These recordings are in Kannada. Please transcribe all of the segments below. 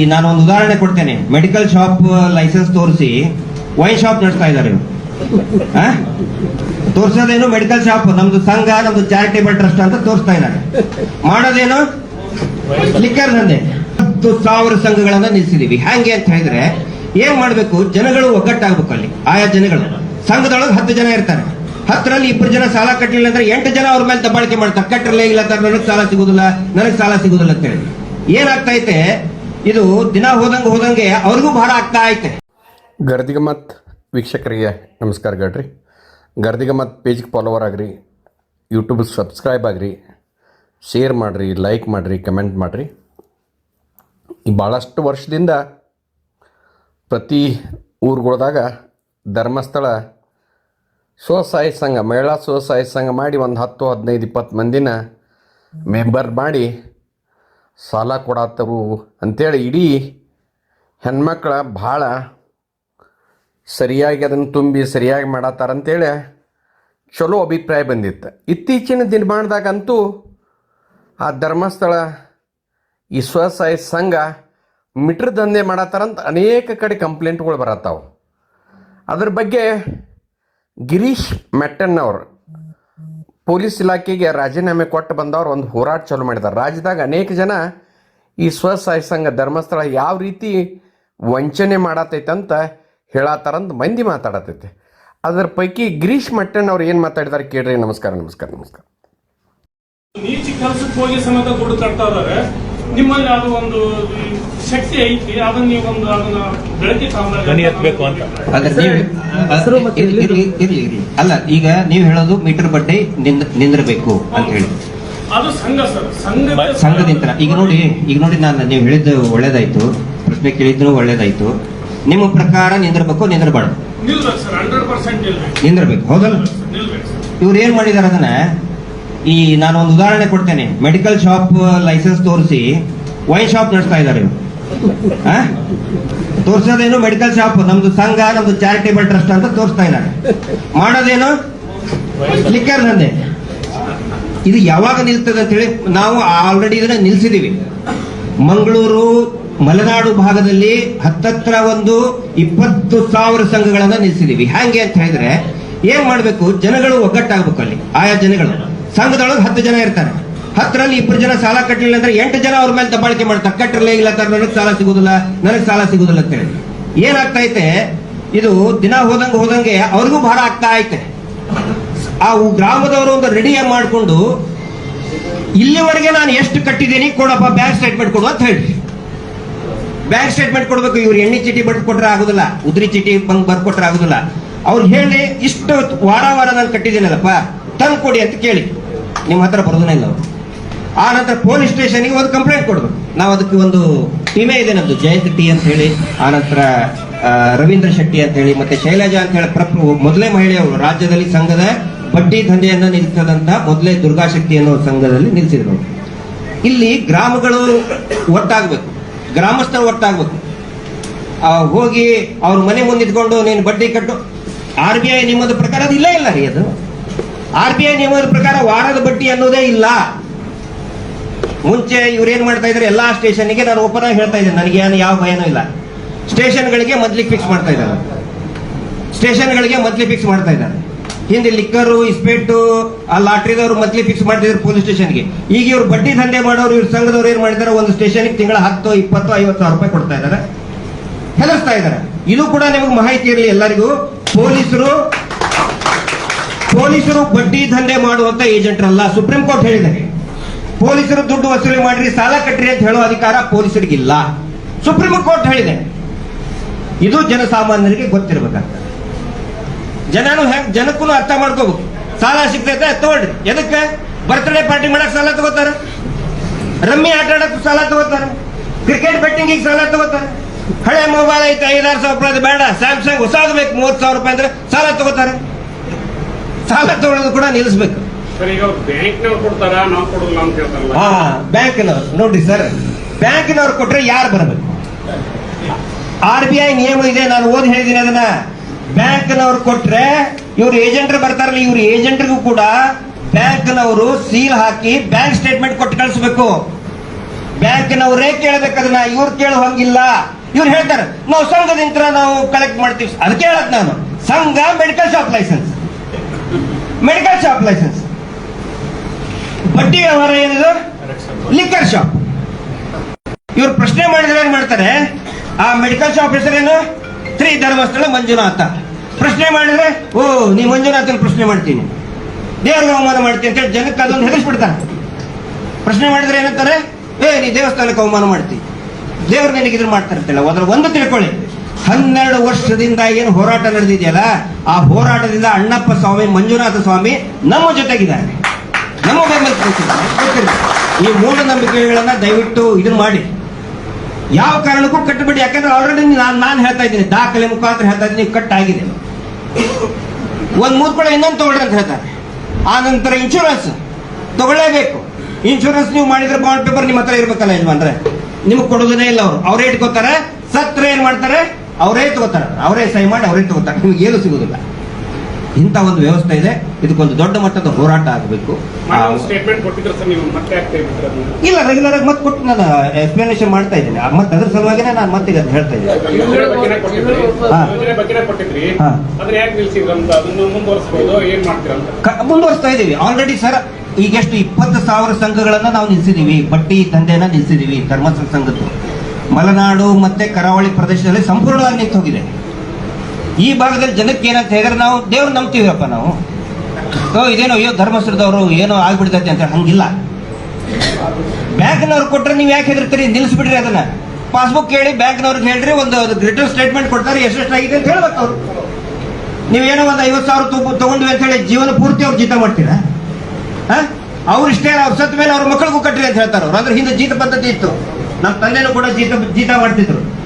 ನಾನು ಒಂದು ಉದಾಹರಣೆ ಕೊಡ್ತೇನೆ. ಮೆಡಿಕಲ್ ಶಾಪ್ ಲೈಸೆನ್ಸ್ ತೋರಿಸಿ ವೈನ್ ಶಾಪ್ ನಡೆಸ್ತಾ ಇದ್ದಾರೆ ತೋರಿಸೋದೇನು ಮೆಡಿಕಲ್ ಶಾಪ್ ನಮ್ದು ಸಂಘ, ನಮ್ದು ಚಾರಿಟೇಬಲ್ ಟ್ರಸ್ಟ್ ಅಂತ ತೋರಿಸ್ತಾ ಇದ್ದಾರೆ. ಮಾಡೋದೇನು? ಲಿಕ್ಕರ್ ದಂಧೆ. ಹತ್ತು ಸಾವಿರ ಸಂಘಗಳನ್ನ ನಿಲ್ಸಿದೀವಿ ಹ್ಯಾಂಗೆ ಅಂತ ಹೇಳಿದ್ರೆ, ಏನ್ ಮಾಡ್ಬೇಕು? ಜನಗಳು ಒಗ್ಗಟ್ಟಾಗ್ಬೇಕು ಅಲ್ಲಿ. ಆಯಾ ಜನಗಳು. ಸಂಘದೊಳಗೆ ಹತ್ತು ಜನ ಇರ್ತಾರೆ. ಹತ್ತರಲ್ಲಿ ಇಬ್ಬರು ಜನ ಸಾಲ ಕಟ್ಟಲಿಲ್ಲ ಅಂದ್ರೆ ಎಂಟು ಜನ ಅವ್ರ ಮೇಲೆ ದಬ್ಬಾಳಿಕೆ ಮಾಡ್ತಾರೆ. ಕಟ್ಟರಲೇ ಇಲ್ಲ ನನಗೆ ಸಾಲ ಸಿಗುದಿಲ್ಲ, ನನಗೆ ಸಾಲ ಸಿಗುದಿಲ್ಲ ಅಂತ ಹೇಳಿ. ಏನಾಗ್ತೈತೆ? ಇದು ದಿನ ಹೋದಂಗೆ ಹೋದಂಗೆ ಅವ್ರಿಗೂ ಭಾರ ಆಗ್ತಾ ಐತೆ ಗರ್ದಿಗಮತ್ ವೀಕ್ಷಕರಿಗೆ ನಮಸ್ಕಾರ ಗಡ್ರಿ ಗರ್ದಿಗಮತ್ ಪೇಜ್ಗೆ ಫಾಲೋವರ್ ಆಗ್ರಿ ಯೂಟ್ಯೂಬ್ ಸಬ್ಸ್ಕ್ರೈಬ್ ಆಗ್ರಿ ಶೇರ್ ಮಾಡಿರಿ ಲೈಕ್ ಮಾಡಿರಿ ಕಮೆಂಟ್ ಮಾಡಿರಿ. ಈ ಭಾಳಷ್ಟು ವರ್ಷದಿಂದ ಪ್ರತಿ ಊರುಗಳ್ದಾಗ ಧರ್ಮಸ್ಥಳ ಸ್ವಸಹಾಯ ಸಂಘ, ಮಹಿಳಾ ಸ್ವಸಹಾಯ ಸಂಘ ಮಾಡಿ ಒಂದು ಹತ್ತು ಹದಿನೈದು ಇಪ್ಪತ್ತು ಮಂದಿನ ಮೆಂಬರ್ ಮಾಡಿ ಸಾಲ ಕೊಡತ್ತವು ಅಂಥೇಳಿ ಇಡೀ ಹೆಣ್ಮಕ್ಳು ಭಾಳ ಸರಿಯಾಗಿ ಅದನ್ನು ತುಂಬಿ ಸರಿಯಾಗಿ ಮಾಡತ್ತಾರಂತೇಳಿ ಚಲೋ ಅಭಿಪ್ರಾಯ ಬಂದಿತ್ತು. ಇತ್ತೀಚಿನ ದಿನಮಾನದಾಗಂತೂ ಆ ಧರ್ಮಸ್ಥಳ ಈ ಸ್ವಸಹಾಯ ಸಂಘ ಮಿಟ್ರ್ ದಂಧೆ ಮಾಡತ್ತಾರಂತ ಅನೇಕ ಕಡೆ ಕಂಪ್ಲೇಂಟ್ಗಳು ಬರತ್ತಾವೆ. ಅದ್ರ ಬಗ್ಗೆ ಗಿರೀಶ್ ಮೆಟ್ಟಣ್ಣವ್ರು ಪೊಲೀಸ್ ಇಲಾಖೆಗೆ ರಾಜೀನಾಮೆ ಕೊಟ್ಟು ಬಂದವ್ರು ಒಂದು ಹೋರಾಟ ಚಾಲೂ ಮಾಡಿದ್ದಾರೆ. ರಾಜ್ಯದಾಗ ಅನೇಕ ಜನ ಈ ಸ್ವಸಹಾಯ ಸಂಘ ಧರ್ಮಸ್ಥಳ ಯಾವ ರೀತಿ ವಂಚನೆ ಮಾಡತೈತಂತ ಹೇಳತ್ತಾರಂತ ಮಂದಿ ಮಾತಾಡತೈತೆ. ಅದರ ಪೈಕಿ ಗಿರೀಶ್ ಮಟ್ಟಣ್ಣ ಅವ್ರು ಏನು ಮಾತಾಡಿದಾರೆ ಕೇಳ್ರಿ. ನಮಸ್ಕಾರ ನಮಸ್ಕಾರ ನಮಸ್ಕಾರ. ನೀ ಕೆಲಸಕ್ಕೆ ಹೋಗಿ ಸಮೇತ ದುಡ್ಡು ನಿಮ್ಮಲ್ಲಿ ಅದು ಒಂದು ಶಕ್ತಿ ಐತಿ ಅದನ್ನ ನೀವು ಒಂದು ಅದನ್ನ ಬೆಳಕಿ ಧ್ವನಿ ಎತ್ತಬೇಕು ಅಂತ. ಅಲ್ಲ ಇರ್ಲಿ, ಇರ್ಲಿ, ಈಗ ನೀವು ಹೇಳೋದು ಮೀಟರ್ ಬಡ್ಡಿ ನಿಂದಿರಬೇಕು ನಿಂದ್ರಬೇಕು ಅಂತ ಹೇಳಿ. ಅದು ಸಂಘ ಸರ್ ಸಂಘ. ಸಂಘದಿಂದ ಈಗ ನೋಡಿ ಈಗ ನೋಡಿ ನಾನು ನೀವು ಹೇಳಿದ್ದು ಒಳ್ಳೇದಾಯ್ತು. ಪ್ರಶ್ನೆ ಕೇಳಿದ್ರು ಒಳ್ಳೇದಾಯ್ತು. ನಿಮ್ಮ ಪ್ರಕಾರ ನಿಂದಿರ್ಬೇಕು ನಿಂದಿರಬಾರ್ದು? ನಿಂದಿರ್ಬೇಕು. ಹೌದಲ್ಲ? ನಿಲ್ಬೇಕು ಸರ್. ಇವ್ರು ಏನ್ ಮಾಡಿದಾರೆ ಅದನ್ನ? ಈ ನಾನು ಒಂದು ಉದಾಹರಣೆ ಕೊಡ್ತೇನೆ. ಮೆಡಿಕಲ್ ಶಾಪ್ ಲೈಸೆನ್ಸ್ ತೋರಿಸಿ. ವೈನ್ ಶಾಪ್ ನಡೆಸ್ತಾ ಇದ್ದಾರೆ ತೋರಿಸೋದೇನು ಮೆಡಿಕಲ್ ಶಾಪ್ ನಮ್ದು ಸಂಘ, ನಮ್ದು ಚಾರಿಟೇಬಲ್ ಟ್ರಸ್ಟ್ ಅಂತ ತೋರಿಸ್ತಾ ಇದ್ದಾರೆ. ಮಾಡೋದೇನು? ಲಿಕ್ಕರ್ ದಂಧೆ. ಇದು ಯಾವಾಗ ನಿಲ್ತದೆ ಅಂತ ಹೇಳಿ ನಾವು ಆಲ್ರೆಡಿ ಇದನ್ನ ನಿಲ್ಸಿದೀವಿ. ಮಂಗಳೂರು, ಮಲೆನಾಡು ಭಾಗದಲ್ಲಿ ಹತ್ತತ್ರ ಒಂದು ಇಪ್ಪತ್ತು ಸಾವಿರ ಸಂಘಗಳನ್ನ ನಿಲ್ಸಿದೀವಿ. ಹ್ಯಾಂಗೆ ಅಂತ ಹೇಳಿದ್ರೆ ಏನ್ ಮಾಡ್ಬೇಕು? ಜನಗಳು ಒಗ್ಗಟ್ಟಾಗ್ಬೇಕು ಅಲ್ಲಿ. ಆಯಾ ಜನಗಳು. ಸಂಘದೊಳಗೆ ಹತ್ತು ಜನ ಇರ್ತಾರೆ. ಹತ್ತರಲ್ಲಿ ಇಬ್ಬರು ಜನ ಸಾಲ ಕಟ್ಟಲಿಲ್ಲ ಅಂದ್ರೆ ಎಂಟು ಜನ ಅವ್ರ ಮೇಲೆ ದಬ್ಬಾಳಿಕೆ ಮಾಡ್ತಾರೆ. ಕಟ್ಟಿರಲೇ ಇಲ್ಲ ತರ ನನಗೆ ಸಾಲ ಸಿಗುದಿಲ್ಲ, ನನಗೆ ಸಾಲ ಸಿಗುದಿಲ್ಲ ಅಂತ ಹೇಳಿ. ಏನಾಗ್ತೈತೆ ಇದು ದಿನ ಹೋದಂಗೆ ಹೋದಂಗೆ ಅವ್ರಿಗೂ ಭಾರ ಆಗ್ತಾ ಐತೆ. ಆ ಗ್ರಾಮದವರು ಒಂದು ರೆಡಿ ಮಾಡಿಕೊಂಡು, ಇಲ್ಲಿವರೆಗೆ ನಾನು ಎಷ್ಟು ಕಟ್ಟಿದ್ದೀನಿ ಕೊಡಪ್ಪ, ಬ್ಯಾಂಕ್ ಸ್ಟೇಟ್ಮೆಂಟ್ ಕೊಡು ಅಂತ ಹೇಳಿ. ಬ್ಯಾಂಕ್ ಸ್ಟೇಟ್ಮೆಂಟ್ ಕೊಡ್ಬೇಕು, ಇವ್ರು ಎಣ್ಣೆ ಚೀಟಿ ಬಟ್ ಕೊಟ್ರೆ ಆಗುದಿಲ್ಲ, ಉದ್ರಿ ಚೀಟಿ ಬಂಗ್ ಬರ್ಕೊಟ್ರೆ ಆಗುದಿಲ್ಲ. ಅವ್ರು ಹೇಳಿ ಇಷ್ಟು ವಾರ ವಾರ ನಾನು ಕಟ್ಟಿದ್ದೀನಲ್ಲಪ್ಪ ತಂದು ಕೊಡಿ ಅಂತ ಕೇಳಿ. ನಿಮ್ಮ ಹತ್ರ ಬರೋದನ್ನೇ ಇಲ್ಲ ಅವರು. ಆ ನಂತರ ಪೊಲೀಸ್ ಸ್ಟೇಷನ್ಗೆ ಒಂದು ಕಂಪ್ಲೇಂಟ್ ಕೊಡೋದು ನಾವು ಅದಕ್ಕೆ ಒಂದು ಟೀಮೇ ಇದೆ ನಮ್ಮದು ಜಯಂತ್ ಟಿ ಅಂತ ಹೇಳಿ, ಆ ನಂತರ ರವೀಂದ್ರ ಶೆಟ್ಟಿ ಅಂತ ಹೇಳಿ, ಮತ್ತೆ ಶೈಲಜಾ ಅಂತ ಹೇಳಿ ಪ್ರಪ್, ಮೊದಲೇ ಮಹಿಳೆಯವರು ರಾಜ್ಯದಲ್ಲಿ ಸಂಘದ ಬಡ್ಡಿ ದಂಧೆಯನ್ನು ನಿಲ್ಲಿಸದಂತ ಮೊದಲೇ ದುರ್ಗಾಶಕ್ತಿ ಅನ್ನೋ ಸಂಘದಲ್ಲಿ ನಿಲ್ಲಿಸಿದ್ರು. ಇಲ್ಲಿ ಗ್ರಾಮಗಳು ಒಟ್ಟಾಗಬೇಕು, ಗ್ರಾಮಸ್ಥರು ಒಟ್ಟಾಗಬೇಕು. ಹೋಗಿ ಅವ್ರ ಮನೆ ಮುಂದೆ ಇದ್ಕೊಂಡು ನೀನು ಬಡ್ಡಿ ಕಟ್ಟು. ಆರ್ ಬಿ ಐ ನಿಮ್ಮದು ಪ್ರಕಾರ ಅದು ಇಲ್ಲ ಇಲ್ಲ ರೀ ಅದು. ಆರ್ ಬಿ ಐ ನಿಯಮದ ಪ್ರಕಾರ ವಾರದ ಬಡ್ಡಿ ಅನ್ನೋದೇ ಇಲ್ಲ. ಮುಂಚೆ ಇವ್ರು ಏನ್ ಮಾಡ್ತಾ ಇದ್ದಾರೆ ಎಲ್ಲಾ ಸ್ಟೇಷನ್ಗೆ ನಾನು ಓಪನ್ ಆಗಿ ಹೇಳ್ತಾ ಇದ್ದೇನೆ. ನನಗೆ ಏನು ಯಾವ ಭಯನೂ ಇಲ್ಲ. ಸ್ಟೇಷನ್ಗಳಿಗೆ ಮಂತ್ಲಿ ಫಿಕ್ಸ್ ಮಾಡ್ತಾ ಇದ್ದಾರೆ. ಸ್ಟೇಷನ್ಗಳಿಗೆ ಮಂತ್ಲಿ ಫಿಕ್ಸ್ ಮಾಡ್ತಾ ಇದ್ದಾರೆ. ಹಿಂದೆ ಲಿಕ್ಕರು ಇಸ್ಪೇಟು ಆ ಲಾಟ್ರಿದವರು ಮಂತ್ಲಿ ಫಿಕ್ಸ್ ಮಾಡ್ತಿದ್ರು ಪೊಲೀಸ್ ಸ್ಟೇಷನ್ಗೆ ಈಗ ಇವ್ರು ಬಡ್ಡಿ ದಂಧೆ ಮಾಡೋರು, ಇವ್ರ ಸಂಘದವ್ರು ಏನ್ ಮಾಡಿದ್ದಾರೆ ಒಂದು ಸ್ಟೇಷನ್ಗೆ ತಿಂಗಳ ಹತ್ತು, ಇಪ್ಪತ್ತು, ಐವತ್ತು ಸಾವಿರ ರೂಪಾಯಿ ಕೊಡ್ತಾ ಇದ್ದಾರೆ. ಹೆದರ್ಸ್ತಾ ಇದ್ದಾರೆ. ಇದು ಕೂಡ ನಿಮಗೆ ಮಾಹಿತಿ ಇರಲಿ ಎಲ್ಲರಿಗೂ. ಪೊಲೀಸರು ಪೊಲೀಸರು ಬಡ್ಡಿ ದಂಧೆ ಮಾಡುವಂತ ಏಜೆಂಟ್ರಲ್ಲ, ಸುಪ್ರೀಂ ಕೋರ್ಟ್ ಹೇಳಿದೆ. ಪೊಲೀಸರು ದುಡ್ಡು ವಸೂಲಿ ಮಾಡ್ರಿ, ಸಾಲ ಕಟ್ಟ್ರಿ ಅಂತ ಹೇಳೋ ಅಧಿಕಾರ ಪೊಲೀಸರಿಗಿಲ್ಲ. ಸುಪ್ರೀಂ ಕೋರ್ಟ್ ಹೇಳಿದೆ. ಇದು ಜನಸಾಮಾನ್ಯರಿಗೆ ಗೊತ್ತಿರಬೇಕಾಗ್ತದೆ. ಜನನು ಹೆಂಗ್ ಜನಕ್ಕೂ ಅರ್ಥ ಮಾಡ್ಕೋಬೇಕು. ಸಾಲ ಸಿಗ್ತೈತೆ ತಗೊಳ್ರಿ. ಎದಕ್ಕೆ? ಬರ್ತ್ಡೇ ಪಾರ್ಟಿ ಮಾಡಕ್ ಸಾಲ ತಗೋತಾರ. ರಮ್ಮಿ ಆಟ ಆಡಕ್ ಸಾಲ ತಗೋತಾರ. ಕ್ರಿಕೆಟ್ ಬೆಟ್ಟಿಂಗ್ ಸಾಲ ತಗೋತಾರ. ಹಳೆ ಮೊಬೈಲ್ ಐತೆ, ಐದಾರು ಸಾವಿರ ರೂಪಾಯಿ ಬೇಡ. ಸ್ಯಾಮ್ಸಂಗ್ ಹೊಸಾದ್ ಬೇಕು, ಮೂವತ್ತು ಸಾವಿರ ರೂಪಾಯಿ ಅಂದ್ರೆ ಸಾಲ ತಗೋತಾರೆ. ಸಾಲ ತಗೊಳ್ಳೋದು ಕೂಡ ನಿಲ್ಲಿಸ್ಬೇಕು. ಹಾ ಬ್ಯಾಂಕ್ನವ್ರು. ನೋಡಿ ಸರ್ ಬ್ಯಾಂಕಿನವ್ರು ಕೊಟ್ರೆ ಯಾರು ಬರಬೇಕು? ಆರ್ ಬಿ ಐ ನಿಯಮ ಇದೆ ನಾನು ಓದಿ ಹೇಳಿದ್ದೀನಿ ಅದನ್ನ. ಬ್ಯಾಂಕ್ನವ್ರು ಕೊಟ್ರೆ ಇವ್ರು ಏಜೆಂಟ್ರು ಬರ್ತಾರಲ್ಲ ಇವ್ರ ಏಜೆಂಟ್ರಿಗೂ ಕೂಡ ಬ್ಯಾಂಕ್ನವರು ಸೀಲ್ ಹಾಕಿ ಬ್ಯಾಂಕ್ ಸ್ಟೇಟ್ಮೆಂಟ್ ಕೊಟ್ಟು ಕಳಿಸ್ಬೇಕು. ಬ್ಯಾಂಕ್ನವರೇ ಕೇಳಬೇಕದನ್ನ ಇವ್ರು ಕೇಳೋ ಹಂಗಿಲ್ಲ. ಇವ್ರು ಹೇಳ್ತಾರೆ ನಾವು ಸಂಘದಿಂದ ನಾವು ಕಲೆಕ್ಟ್ ಮಾಡ್ತೀವಿ. ಅದಕ್ಕೆ ಹೇಳದ್ ನಾನು ಸಂಘ medical shop license medical shop license ಬಡ್ಡಿ ವ್ಯವಹಾರ ಏನಿದು? ಲಿಕ್ಕರ್ ಶಾಪ್ ಇವ್ರು ಪ್ರಶ್ನೆ ಮಾಡಿದ್ರೆ ಏನ್ ಮಾಡ್ತಾರೆ? ಆ ಮೆಡಿಕಲ್ ಶಾಪ್ ಹೆಸರೇನು? ತ್ರೀ ಧರ್ಮಸ್ಥಳ ಮಂಜುನಾಥ. ಪ್ರಶ್ನೆ ಮಾಡಿದ್ರೆ, ಓ, ನೀ ಮಂಜುನಾಥನ ಪ್ರಶ್ನೆ ಮಾಡ್ತೀನಿ. ದೇವ್ರಿಗೆ ಅವಮಾನ ಮಾಡ್ತೀನಿ ಅಂತ ಹೇಳಿ ಜನಕ್ಕೆ ಅದೊಂದು ಹೆದರ್ಸ್ಬಿಡ್ತಾರೆ. ಪ್ರಶ್ನೆ ಮಾಡಿದ್ರೆ ಏನಂತಾರೆ ಏ, ನೀ ದೇವಸ್ಥಾನಕ್ಕೆ ಅವಮಾನ ಮಾಡ್ತೀನಿ ದೇವ್ರು ನಿನಗೆ ಇದ್ರ ಮಾಡ್ತಾ ಇರ್ತಿಲ್ಲ ಅದ್ರ ಒಂದು ತಿಳ್ಕೊಳ್ಳಿ. ಹನ್ನೆರಡು ವರ್ಷದಿಂದ ಏನು ಹೋರಾಟ ನಡೆದಿದೆಯಲ್ಲ, ಆ ಹೋರಾಟದಿಂದ ಅಣ್ಣಪ್ಪ ಸ್ವಾಮಿ, ಮಂಜುನಾಥ ಸ್ವಾಮಿ ನಮ್ಮ ಜೊತೆಗಿದ್ದಾರೆ. ನಮ್ಮ ಬೆಂಬಲ ಈ ಮೂಢ ಈ ಮೂಢನಂಬಿಕೆಗಳನ್ನ ದಯವಿಟ್ಟು ಇದನ್ನ ಮಾಡಿ. ಯಾವ ಕಾರಣಕ್ಕೂ ಕಟ್ಟಬೇಡಿ. ಯಾಕಂದ್ರೆ ಆಲ್ರೆಡಿ ನಾನು ನಾನು ಹೇಳ್ತಾ ಇದ್ದೀನಿ. ದಾಖಲೆ ಮುಖಾಂತರ ಹೇಳ್ತಾ ಇದ್ದೀನಿ. ಕಟ್ ಆಗಿದೆ ಒಂದು ಮೂರ್ ಕೂಡ ಇನ್ನೊಂದು ತಗೊಳ್ರಿ ಅಂತ ಹೇಳ್ತಾರೆ. ಆ ನಂತರ ಇನ್ಶೂರೆನ್ಸ್ ತಗೊಳ್ಳೇಬೇಕು. ಇನ್ಶೂರೆನ್ಸ್ ನೀವು ಮಾಡಿದ್ರೆ ಬಾಂಡ್ ಪೇಪರ್ ನಿಮ್ಮ ಹತ್ರ ಇರ್ಬೇಕಲ್ಲ ಯಜಮಾನ್ರೆ. ನಿಮ್ಗೆ ಕೊಡೋದನ್ನೇ ಇಲ್ಲ ಅವರು. ಅವರೇ ಇಟ್ಕೋತಾರೆ ಸತ್ರ ಏನ್ ಮಾಡ್ತಾರೆ? ಅವರೇ ತಗೋತಾರೆ ಅವರೇ ಸಹಿ ಮಾಡಿ ಅವರೇ ತಗೋತಾರೆ ನಿಮ್ಗೆ ಏನು ಸಿಗೋದಿಲ್ಲ. ಇಂಥ ಒಂದು ವ್ಯವಸ್ಥೆ ಇದೆ. ಇದಕ್ಕೊಂದು ದೊಡ್ಡ ಮಟ್ಟದ ಹೋರಾಟ ಆಗಬೇಕು. ಇಲ್ಲ ರೆಗ್ಯುಲರ್ ಆಗಿ ಮತ್ತೆ ಕೊಟ್ಟು ನಾನು ಎಕ್ಸ್ಪ್ಲನೇಷನ್ ಮಾಡ್ತಾ ಇದ್ದೀನಿ. ಮತ್ತೆ ಅದ್ರ ಸಲುವಾಗಿ ನಾನು ಮತ್ತೆ ಈಗ ಹೇಳ್ತಾ ಇದ್ದೀನಿ. ಮುಂದುವರಿಸ್ತಾ ಇದ್ದೀವಿ. ಆಲ್ರೆಡಿ ಸರ್ ಈಗೆಷ್ಟು ಇಪ್ಪತ್ತು ಸಾವಿರ ಸಂಘಗಳನ್ನ ನಾವು ನಿಲ್ಸಿದೀವಿ ಬಟ್ಟಿ ದಂಧೆನ ನಿಲ್ಸಿದೀವಿ ಧರ್ಮಸ್ಥ ಸಂಘದ್ದು ಮಲೆನಾಡು ಮತ್ತೆ ಕರಾವಳಿ ಪ್ರದೇಶದಲ್ಲಿ ಸಂಪೂರ್ಣವಾಗಿ ನಿಂತು ಹೋಗಿದೆ. ಈ ಭಾಗದಲ್ಲಿ ಜನಕ್ಕೆ ಏನಂತ ಹೇಳಿದ್ರೆ ನಾವು ದೇವ್ರ ನಂಬ್ತೀವಪ್ಪ ನಾವು. ಓ, ಇದೇನೋ ಅಯ್ಯೋ ಧರ್ಮಸ್ಥಳದವರು ಏನೋ ಆಗ್ಬಿಡ್ತೈತೆ ಅಂತ ಹಂಗಿಲ್ಲ. ಬ್ಯಾಂಕ್ನವ್ರು ಕೊಟ್ರೆ ನೀವು ಯಾಕೆ ಹೆದರ್ತೀರಿ? ನಿಲ್ಲಿಸ್ಬಿಡ್ರಿ ಅದನ್ನ. ಪಾಸ್ಬುಕ್ ಕೇಳಿ ಬ್ಯಾಂಕ್ನವ್ರಿಗೆ ಹೇಳ್ರಿ, ಒಂದು ರಿಟರ್ನ್ ಸ್ಟೇಟ್ಮೆಂಟ್ ಕೊಡ್ತಾರೆ ಎಷ್ಟೆಷ್ಟಾಗಿದೆ ಅಂತ ಹೇಳ್ಬೇಕು ಅವ್ರು. ನೀವೇನೋ ಒಂದು ಐವತ್ತು ಸಾವಿರ ತಗೊ ತಗೊಂಡ್ವಿ ಅಂತ ಹೇಳಿ ಜೀವನ ಪೂರ್ತಿ ಅವ್ರು ಜೀತ ಮಾಡ್ತೀರಾ? ಅವ್ರು ಇಷ್ಟೇ ಅವ್ರು ಸತ್ತ ಮೇಲೆ ಅವ್ರ ಮಕ್ಕಳಿಗೂ ಕಟ್ಟಿರಿ ಅಂತ ಹೇಳ್ತಾರೆ ಅವ್ರು. ಅದ್ರ ಹಿಂದೆ ಜೀತ ಪದ್ಧತಿ ಇತ್ತು. ನಮ್ಮ ತಂದೆನೂ ಕೂಡ ಜೀತ ಜೀತ ಮಾಡ್ತಿದ್ರು.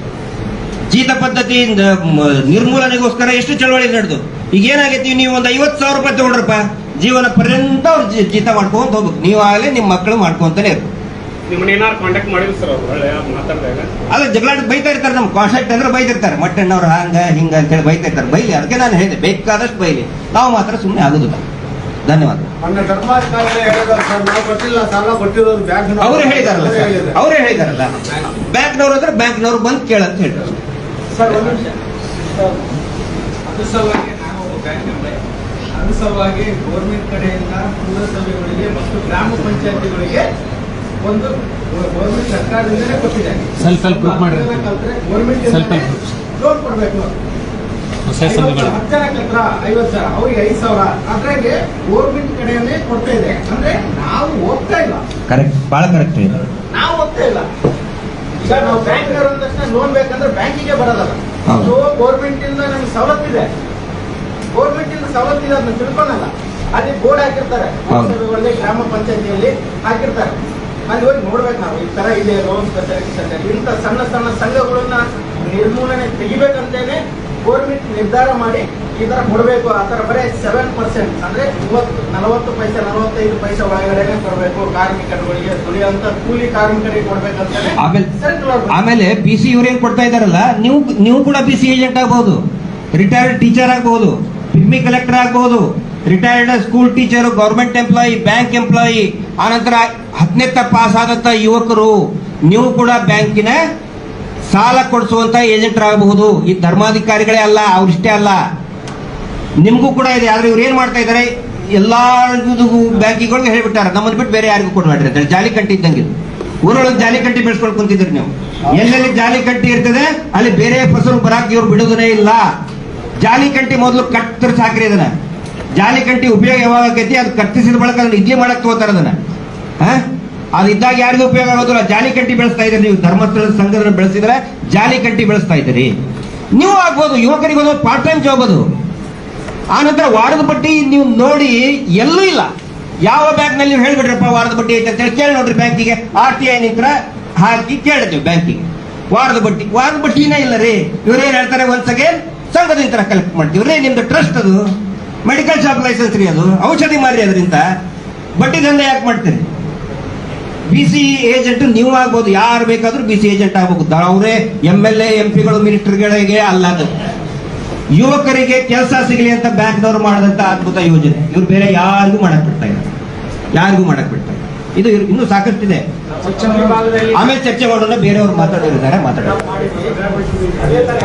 ಜೀತ ಪದ್ಧತಿಯಿಂದ ಮ- ನಿರ್ಮೂಲನೆಗೋಸ್ಕರ ಎಷ್ಟು ಚಳವಳಿ ನಡೆದು. ಈಗ ಏನಾಗೈತಿ ನೀವು ಒಂದು ಐವತ್ತು ಸಾವಿರ ರೂಪಾಯಿ ತಗೊಂಡ್ರಪ್ಪ ಜೀವನ ಪರ್ಯಂತ ಅವ್ರು ಜೀತ ಮಾಡ್ಕೊಂತ ಹೋಗ್ಬೇಕು. ನೀವು ಆಗಲೇ ನಿಮ್ಮ ಮಕ್ಕಳು ಮಾಡ್ಕೊಂತಾನೆ ಇರ್ಬೇಕು. ಅಲ್ಲ ಜಗಳಾಟ ಬೈತಾ ಇರ್ತಾರೆ ನಮ್ಮ ಕಾಂಟ್ಯಾಕ್ಟ್ ಅಂದ್ರೆ ಬೈತಿರ್ತಾರೆ ಮಟ್ಟಣ್ಣವ್ರು ಹಂಗ ಹಿಂಗ ಅಂತ ಹೇಳಿ ಬೈತಾ ಇರ್ತಾರೆ. ಬೈಲಿ ಅದಕ್ಕೆ ನಾನು ಹೇಳಿದೆ. ಬೇಕಾದಷ್ಟು ಬೈಲಿ. ನಾವು ಮಾತ್ರ ಸುಮ್ಮನೆ ಆಗುದಿಲ್ಲ. ಧನ್ಯವಾದ. ಅವರೇ ಹೇಳಿದಾರಲ್ಲ ಸರ್. ಅವರೇ ಹೇಳಿದಾರಲ್ಲ. ಬ್ಯಾಂಕ್ನವ್ರು ಅಂದ್ರೆ ಬ್ಯಾಂಕ್ನವ್ರು ಬಂದು ಕೇಳಂತ ಹೇಳಿದ್ರು. ಸರ್ ಒಂದು ನಿಮಿಷ. ಅದು ಸಲುವಾಗಿ ನಾನು ಒಬ್ಬ ಬ್ಯಾಂಕ್ ಮೆಂಬರ್ ಅದು ಸಲುವಾಗಿ ಗೌರ್ಮೆಂಟ್ ಕಡೆಯಿಂದ ಪುರಸಭೆಗಳಿಗೆ ಮತ್ತು ಗ್ರಾಮ ಪಂಚಾಯತಿಗಳಿಗೆ ಒಂದು ಗೌರ್ಮೆಂಟ್ ಸರ್ಕಾರದಿಂದಲೇ ಕೊಟ್ಟಿದೆ ಸ್ವಲ್ಪ. ಗೌರ್ಮೆಂಟ್. ಲೋನ್ ಕೊಡಬೇಕು ಕಲ್ತ್ರ ಐವತ್ತು ಸಾವಿರ ಅವ್ರಿಗೆ ಐದು ಸಾವಿರ. ಅದ್ರಾಗೆ ಗೋರ್ಮೆಂಟ್ ಕಡೆಯಲ್ಲೇ ಕೊಡ್ತಾ ಇದೆ. ಅಂದ್ರೆ ನಾವು ಹೋಗ್ತಾ ಇಲ್ಲ. ಕರೆಕ್ಟ್ ಬಹಳ ಕರೆಕ್ಟ್ ಇದೆ. ನಾವು ಹೋಗ್ತಾ ಇಲ್ಲ. ಈಗ ನಾವು ಬ್ಯಾಂಕ್ ತಕ್ಷಣ ಲೋನ್ ಬೇಕಂದ್ರೆ ಬ್ಯಾಂಕಿಗೆ ಬರೋದಲ್ಲ ಹೌದು. ಸೊ ಗೌರ್ಮೆಂಟ್ ಇಂದ ನಮ್ಗೆ ಸವಲತ್ತಿದೆ ಗೌರ್ಮೆಂಟ್ ಇಂದ ಸವಲತ್ತಿದೆ ಅದನ್ನ ತಿಳ್ಕೊಳಲ್ಲ. ಅಲ್ಲಿ ಬೋರ್ಡ್ ಹಾಕಿರ್ತಾರೆ. ಹೌದು. ಪುರಸಭೆಗಳಲ್ಲಿ ಗ್ರಾಮ ಪಂಚಾಯತಿಯಲ್ಲಿ ಹಾಕಿರ್ತಾರೆ. ಅಲ್ಲಿ ಹೋಗಿ ನೋಡ್ಬೇಕು ನಾವು ಈ ತರ ಇದೆ ಲೋನ್ ಫೆಸಿಲಿಟೀಸ್ ಇಂಥ ಸಣ್ಣ ಸಣ್ಣ ಸಂಘಗಳನ್ನ ನಿರ್ಮೂಲನೆ ತೆಗಿಬೇಕಂತೇನೆ ಗೌರ್ಮೆಂಟ್ ನಿರ್ಧಾರ ಮಾಡಿ ಈ ತರ ಕೊಡಬೇಕು ಆ ತರ ಬರೀ ಸೆವೆನ್ ಪರ್ಸೆಂಟ್ ಅಂದ್ರೆ ಮೂವತ್ತು ನಲವತ್ತು ಪೈಸೆ ನಲವತ್ತೈದು ಪೈಸೆ ಒಳಗಡೆ ಕೊಡಬೇಕು ಕಾರ್ಮಿಕರುಗಳಿಗೆ ದುಡಿಯುವಂತ ಕೂಲಿ ಕಾರ್ಮಿಕರಿಗೆ ಕೊಡ್ಬೇಕಂತ ಆಮೇಲೆ ಆಮೇಲೆ ಪಿ ಸಿ ಇವ್ರು ಏನ್ ಕೊಡ್ತಾ ಇದಾರಲ್ಲ ನೀವು ನೀವು ಕೂಡ ಬಿಸಿ ಸಿ ಏಜೆಂಟ್ ಆಗಬಹುದು ರಿಟೈರ್ಡ್ ಟೀಚರ್ ಆಗಬಹುದು ಪಿಗ್ಮಿ ಕಲೆಕ್ಟರ್ ಆಗಬಹುದು retired school teacher government employee bank employee ಆನಂತರ ಹತ್ತನೇ ಪಾಸ್ ಆದಂತ ಯುವಕರು ನೀವು ಕೂಡ ಬ್ಯಾಂಕಿನ ಸಾಲ ಕೊಡಿಸುವಂತ ಏಜೆಂಟ್ ಆಗಬಹುದು. ಈ ಧರ್ಮಾಧಿಕಾರಿಗಳೇ ಅಲ್ಲ ಅವರಿಷ್ಟೇ ಅಲ್ಲ. ನಿಮಗೂ ಕೂಡ ಇದೆ, ಆದ್ರೆ ಇವ್ರು ಏನ್ ಮಾಡ್ತಾ ಇದಾರೆ ಎಲ್ಲಾ ಬ್ಯಾಂಕಿಗಳಿಗೆ ಹೇಳ್ಬಿಟ್ಟಾರೆ. ನಮ್ಮನ್ನ ಬಿಟ್ಟು ಬೇರೆ ಯಾರಿಗೂ ಕೊಡಬೇಡ್ರಿ ಅಂತ ಜಾಲಿ ಕಂಟಿ ಇದ್ದಂಗೆ ಊರೊಳಗೆ ಜಾಲಿ ಕಂಟಿ ಬೆಳೆಸ್ಕೊಂಡು ಕುಂತಿದ್ರಿ ನೀವು. ಎಲ್ಲೆಲ್ಲಿ ಜಾಲಿ ಕಂಟಿ ಇರ್ತದೆ, ಅಲ್ಲಿ ಬೇರೆ ಫಸಲು ಬರಾಕ್ ಇವ್ರು ಬಿಡೋದನೇ ಇಲ್ಲ. ಜಾಲಿ ಕಂಟಿ ಮೊದಲು ಕತ್ತರಿಸಿ ಸಾಕ್ರಿ ಅದನ್ನ. ಜಾಲಿ ಕಂಟಿ ಉಪಯೋಗ ಯಾವಾಗ ಆಕೈತಿ ಅದು ಕತ್ತಿಸಿದ ಬಳಕ ಅದನ್ನ ಇಡ್ಲಿ ಮಾಡಕ್ ತಗೋತಾರ ಅದನ್ನ. ಹಾ? ಅದು ಇದ್ದಾಗ ಯಾರಿಗೂ ಉಪಯೋಗ ಆಗೋದಿಲ್ಲ. ಜಾಲಿ ಕಂಟಿ ಬೆಳೆಸ್ತಾ ಇದ್ದೀರಿ. ನೀವು ಧರ್ಮಸ್ಥಳ ಸಂಘದ ಬೆಳೆಸಿದ್ರೆ ಜಾಲಿ ಕಂಟಿ ಬೆಳೆಸ್ತಾ ಇದ್ದೀರಿ. ನೀವು ಆಗ್ಬೋದು. ಯುವಕರಿಗೆ ಒಂದು ಪಾರ್ಟ್ ಟೈಮ್ ಜಾಬ್ ಅದು. ಆನಂತರ ವಾರದ ಬಡ್ಡಿ ನೀವು ನೋಡಿ ಎಲ್ಲೂ ಇಲ್ಲ. ಯಾವ ಬ್ಯಾಂಕ್ನಲ್ಲಿ ನೀವು ಹೇಳ್ಬಿಡ್ರಪ್ಪ ವಾರದ ಬಡ್ಡಿ ಐತೆ ಅಂತ ಹೇಳಿ ಕೇಳಿ ನೋಡ್ರಿ ಬ್ಯಾಂಕಿಗೆ ಆರ್ ಟಿ ಐ ನಿಂತ್ರ ಹಾಕಿ ಕೇಳಿದ್ವಿ ಬ್ಯಾಂಕಿಗೆ ವಾರದ ಬಡ್ಡಿ, ವಾರದ ಬಟ್ಟಿನೇ ಇಲ್ಲ ರೀ. ಇವ್ರೇನ್ ಹೇಳ್ತಾರೆ ಒನ್ಸ್ ಅಗೇನ್ ಸಂಘದಿಂದ ಕಲೆಕ್ಟ್ ಮಾಡ್ತೀವಿ. ರೀ, ನಿಮ್ದು ಟ್ರಸ್ಟ್ ಅದು. ಮೆಡಿಕಲ್ ಶಾಪ್ ಲೈಸೆನ್ಸ್ ರೀ ಅದು. ಔಷಧಿ ಮಾರಿ ಅದರಿಂದ. ಬಡ್ಡಿ ದಂಧೆ ಯಾಕೆ ಮಾಡ್ತೀರಿ? ಬಿ ಸಿ ಏಜೆಂಟ್ ನೀವು ಆಗ್ಬೋದು, ಯಾರು ಬೇಕಾದ್ರೂ ಬಿ ಸಿ ಏಜೆಂಟ್ ಆಗ್ಬೋದು. ಅವರೇ ಎಂ ಎಲ್ ಎ ಎಂ ಪಿಗಳು ಮಿನಿಸ್ಟರ್ಗಳಿಗೆ ಅಲ್ಲ ಅದು ಯುವಕರಿಗೆ ಕೆಲಸ ಸಿಗಲಿ ಅಂತ ಬ್ಯಾಂಕ್ನವರು ಮಾಡಿದಂತ ಅದ್ಭುತ ಯೋಜನೆ. ಇವ್ರು ಬೇರೆ ಯಾರಿಗೂ ಮಾಡಕ್ ಬಿಡ್ತಾ ಇಲ್ಲ. ಯಾರಿಗೂ ಮಾಡಕ್ ಬಿಡ್ತಾ ಇಲ್ಲ. ಇದು ಇನ್ನು ಸಾಕಷ್ಟಿದೆ. ಆಮೇಲೆ ಚರ್ಚೆ ಮಾಡೋಣ, ಬೇರೆಯವರು. ಅದೇ ತರ